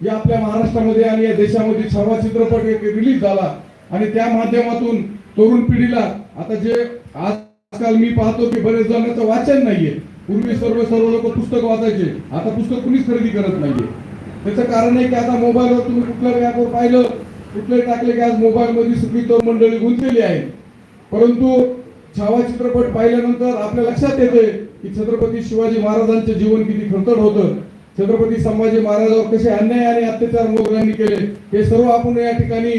या आपल्या महाराष्ट्रामध्ये आणि या देशामध्ये छावा चित्रपट एक रिलीज झाला. आणि त्या माध्यमातून तरुण पिढीला आता जे आजकाल मी पाहतो की बरेच जणांचं वाचन नाहीये. पूर्वी सर्व सर्व लोक पुस्तक वाचायचे. आता पुस्तक कुणीच खरेदी करत नाहीये. त्याचं कारण आहे की आता मोबाईलवर तुम्ही कुठल्या ॲपवर पाहिलं कुठले टाकले की आज मोबाईलमध्ये सगळी तरुण मंडळी गुंतलेली आहे परंतु छावा चित्रपट पाहिल्यानंतर आपल्या लक्षात येते की छत्रपती शिवाजी महाराजांचे जीवन किती खडतर होतं. छत्रपती संभाजी महाराजांवर कसे अन्याय आणि अत्याचार मोगलांनी केले हे सर्व आपण या ठिकाणी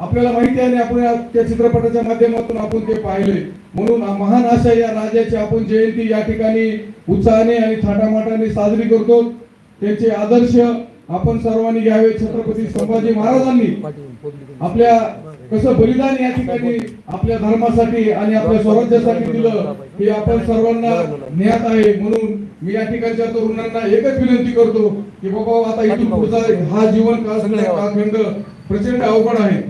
आपल्याला माहिती आहे आणि आपण त्या चित्रपटाच्या माध्यमातून आपण ते पाहिले. म्हणून महान अशा या राजाची आपण जयंती या ठिकाणी उत्साहाने आणि थाटामाटाने साजरी करतो. त्यांचे आदर्श आपण सर्वांनी घ्यावे. छत्रपती संभाजी महाराजांनी आपल्या कसं बलिदान या ठिकाणी आपल्या धर्मासाठी आणि आपल्या स्वराज्यासाठी दिलं हे आपण सर्वांना ज्ञात आहे. म्हणून मी या ठिकाणच्या तरुणांना एकच विनंती करतो की बाबा आता इथून पुढचा हा जीवन कालखंड प्रचंड अवघड आहे.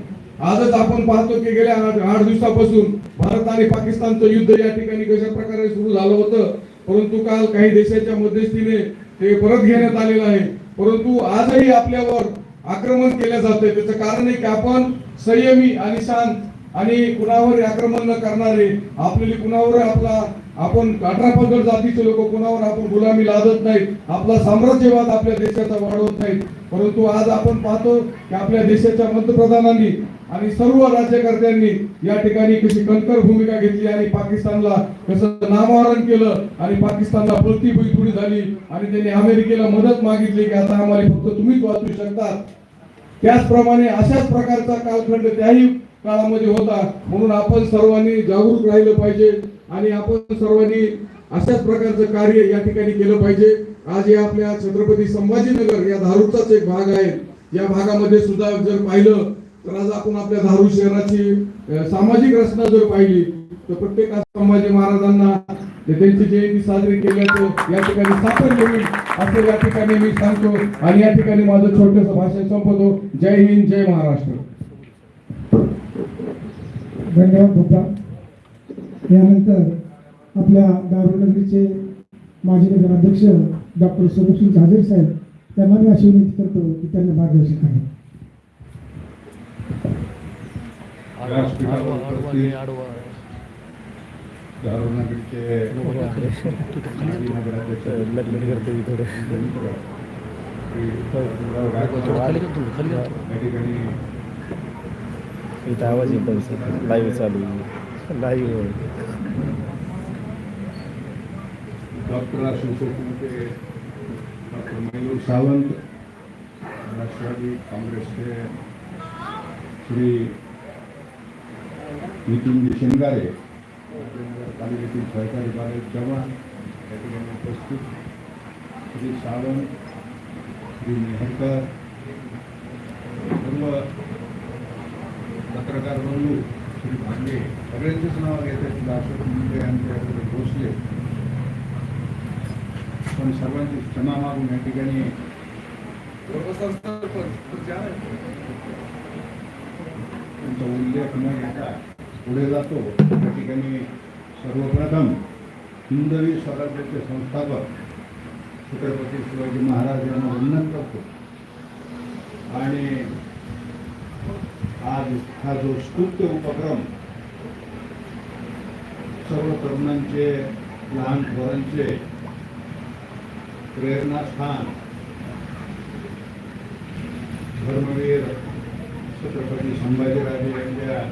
आजच आपण पाहतो की गेल्या आठ आठ दिवसापासून भारत आणि पाकिस्तानचं युद्ध या ठिकाणी कशा प्रकारे सुरू झालं होतं. परंतु काल काही देशाच्या मध्यस्थीने ते परत घेण्यात आलेलं आहे. परंतु आजही आपल्यावर आक्रमण केलं जातंय. त्याचं कारण आहे की आपण संयमी आणि शांत आणि कुणावर आक्रमण न करणारे आपल्याला कुणावर आपला आपण अठरा जातीचे लोक कुणावर आपण गुलामी लादत नाहीत. आपला साम्राज्यवाद आपल्या देशाचा वाढवत नाहीत. परंतु आज आपण पाहतो की आपल्या देशाच्या पंतप्रधानांनी आणि सर्व राज्यकर्त्यांनी या ठिकाणी कशी कणकर भूमिका घेतली आणि पाकिस्तानला कसं नामहरण केलं आणि पाकिस्तानला पळती झाली आणि त्यांनी अमेरिकेला मदत मागितली की आता आम्हाला फक्त तुम्हीच वाचू शकता. त्याचप्रमाणे अशाच प्रकारचा कालखंड त्याही काळामध्ये होता. म्हणून आपण सर्वांनी जागरूक राहिलं पाहिजे आणि आपण सर्वांनी अशाच प्रकारचं कार्य या ठिकाणी केलं पाहिजे. आज या आपल्या छत्रपती संभाजीनगर या धारूचाच एक भाग आहे. या भागामध्ये सुद्धा जर पाहिलं तर आज आपण आपल्या धारू शहराची सामाजिक रचना जर पाहिली तर प्रत्येक संभाजी महाराजांना त्यांची जयंती साजरी केल्याचं या ठिकाणी सापड होईल असं या ठिकाणी मी सांगतो आणि या ठिकाणी माझं छोटस भाषण संपवतो. जय हिंद जय महाराष्ट्र. धन्यवाद बाप्पा. यानंतर आपल्या दारुनगरीचे माजी नगराध्यक्ष डॉक्टर सोमसिंग झाजेर साहेब त्यांना मी अशी विनंती करतो की त्यांना मार्गदर्शन करावे व्यासपीठावर उपस्थित दारुनगरचे माजी नगराध्यक्ष श्री शिवराव गायकवाड या ठिकाणी इथं आवाज येतो लाईव्ह चालू आहे लाईव्ह डॉक्टर शिवसेनेचे डॉक्टर मयूर सावंत राष्ट्रवादी काँग्रेसचे श्री नितीनजी शिंगारे तालुक्यातील सहकारी बालक जवान या ठिकाणी उपस्थित श्री सावंत श्री मेहरकर सर्व पत्रकार बंधू श्री भांगे सगळ्यांचेच नाव घेतात अशोक मुंडे यांच्याकडे पोचले पण सर्वांची क्षमा मागून या ठिकाणी त्यांचा उल्लेख न घेता पुढे जातो. त्या ठिकाणी सर्वप्रथम हिंदवी स्वराज्याचे संस्थापक छत्रपती शिवाजी महाराज यांना वंदन करतो. आणि आज हा जो स्तुत्य उपक्रम सर्व तरुणांचे लहान थोरांचे प्रेरणास्थान धर्मवीर छत्रपती संभाजीराजे यांच्या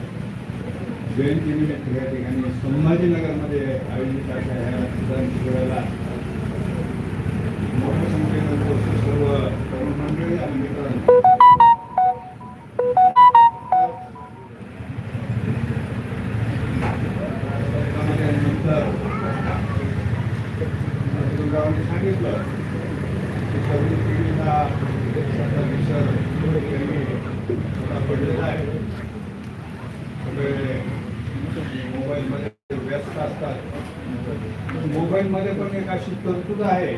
जयंतीनिमित्त या ठिकाणी. संभाजीनगरमध्ये आयोजित अशा ह्या रक्तदान शिबिराला मोठ्या संख्येनं सर्व तरुण मंडळी आणि मित्रांनो. सांगितलं की तरुण पिढीला विसर पडलेला आहे. मोबाईलमध्ये व्यस्त असतात मोबाईलमध्ये पण एक अशी तरतूद आहे.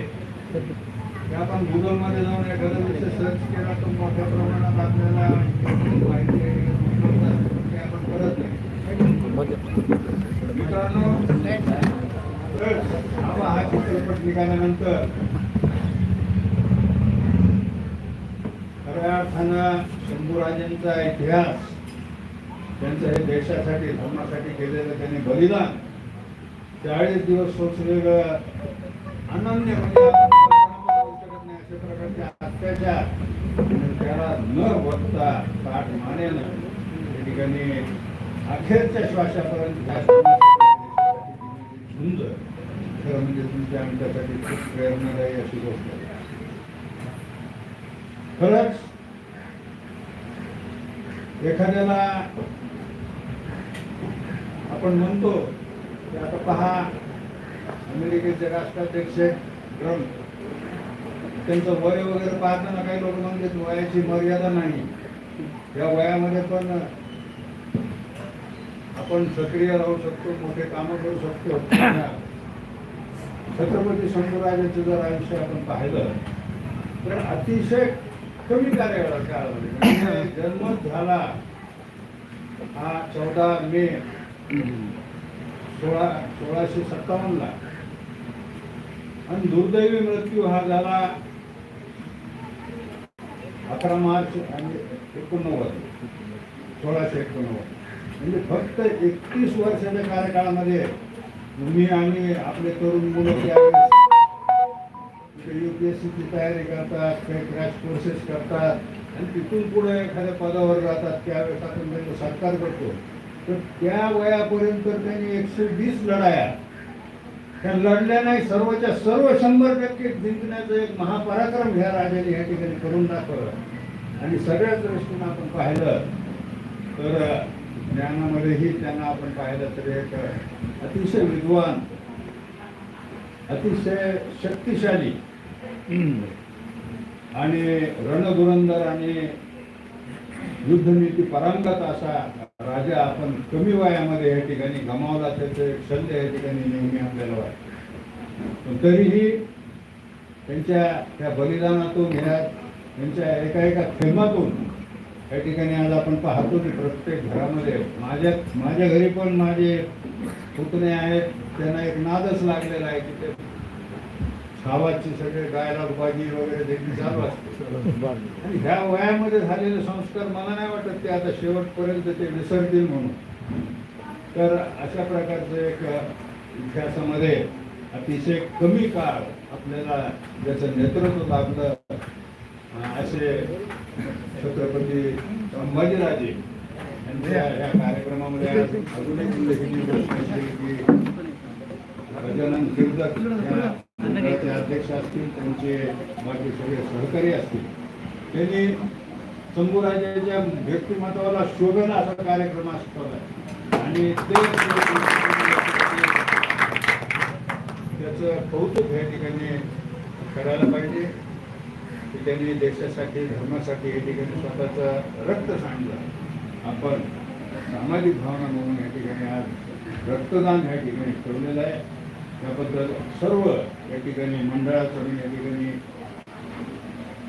की आपण गुगलमध्ये जाऊन एखादा विषय सर्च केला तर मोठ्या प्रमाणात आपल्याला माहिती आपण करत नाही. मित्रांनो आपण हा चित्रपट निघाल्यानंतर खऱ्या अर्थानं शंभूराजांचा इतिहास त्यांचं हे देशासाठी धर्मासाठी केलेलं त्यांनी बलिदान. चाळीस दिवस सोचलेलं अनन्य म्हणजे अशा प्रकारचे अत्याचार. त्याला न बघता ताट मानेनं त्या ठिकाणी अखेरच्या श्वासापर्यंत झुंज खरं म्हणजे तुमच्या आमच्यासाठी खूप प्रेरणादायी अशी गोष्ट खरंच एखाद्याला आपण म्हणतो की आता पहा अमेरिकेचे राष्ट्राध्यक्ष ट्रम्प त्यांचं वय वगैरे पाहताना काही लोक म्हणतात वयाची मर्यादा नाही. या वयामध्ये पण आपण सक्रिय राहू शकतो मोठे कामं करू शकतो. छत्रपती शंभूराजांचं जर आयुष्य आपण पाहिलं तर अतिशय कमी कार्यकाळामध्ये म्हणजे जन्म झाला हा चौदा मे सोळा सोळाशे सत्तावन्नला आणि दुर्दैवी मृत्यू हा झाला अकरा मार्च आणि एकोणनव्वद. सोळाशे एकोणनव्वद. म्हणजे फक्त एकतीस वर्षाच्या कार्यकाळामध्ये तुम्ही आणि आपले तरुण मुलं त्यावेळेस युपीएससीची तयारी करतात काही क्रॅश कोर्सेस करतात आणि तिथून पुढे एखाद्या पदावर जातात त्यावेळेस आपण त्यांचं सरकार करतो तर त्या वयापर्यंत त्यांनी एकशे वीस लढाया. त्या लढल्या नाही सर्वच्या सर्व शंभर टक्के जिंकण्याचं एक महापराक्रम ह्या राजाने या ठिकाणी करून दाखवलं. आणि सगळ्याच दृष्टीनं आपण पाहिलं तर ज्ञानामध्येही त्यांना आपण पाहिलं तर एक अतिशय विद्वान अतिशय शक्तिशाली आणि रणधुरंदर आणि युद्धनीती परांगत असा राजा आपण कमी वयामध्ये या ठिकाणी गमावला त्याचं एक शल्य या ठिकाणी नेहमी आपल्याला वाटतं पण तरीही त्यांच्या त्या बलिदानातून ह्या त्यांच्या एका एका थेंबातून या ठिकाणी आज आपण पाहतो की प्रत्येक घरामध्ये माझ्या माझ्या घरी पण माझे पुतणे आहेत त्यांना एक नादच लागलेला आहे की ते गावाची सगळे गायला बाजी वगैरे देखील चालू असते. आणि ह्या वयामध्ये झालेले संस्कार मला नाही वाटत ते आता शेवटपर्यंत ते विसरतील म्हणून. तर अशा प्रकारचं एक इतिहासामध्ये अतिशय कमी काळ आपल्याला ज्याचं नेतृत्व लाभलं असे छत्रपती संभाजीराजे यांच्या या कार्यक्रमामध्ये अजून एक उल्लेखनीय गोष्ट की गजानन कीर्तक अध्यक्ष असतील त्यांचे बाकी सगळे सहकारी असतील त्यांनी शंभूराजाच्या व्यक्तिमत्वाला शोभेल असा कार्यक्रम असतो आणि ते त्याचं कौतुक या ठिकाणी करायला पाहिजे की त्यांनी देशासाठी धर्मासाठी या ठिकाणी स्वतःचं रक्त सांडलं. आपण सामाजिक भावना म्हणून या ठिकाणी आज रक्तदान या ठिकाणी ठेवलेलं आहे. त्याबद्दल सर्व या ठिकाणी मंडळाचं मी या ठिकाणी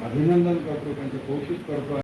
अभिनंदन करतो त्यांचं कौतुक करतो.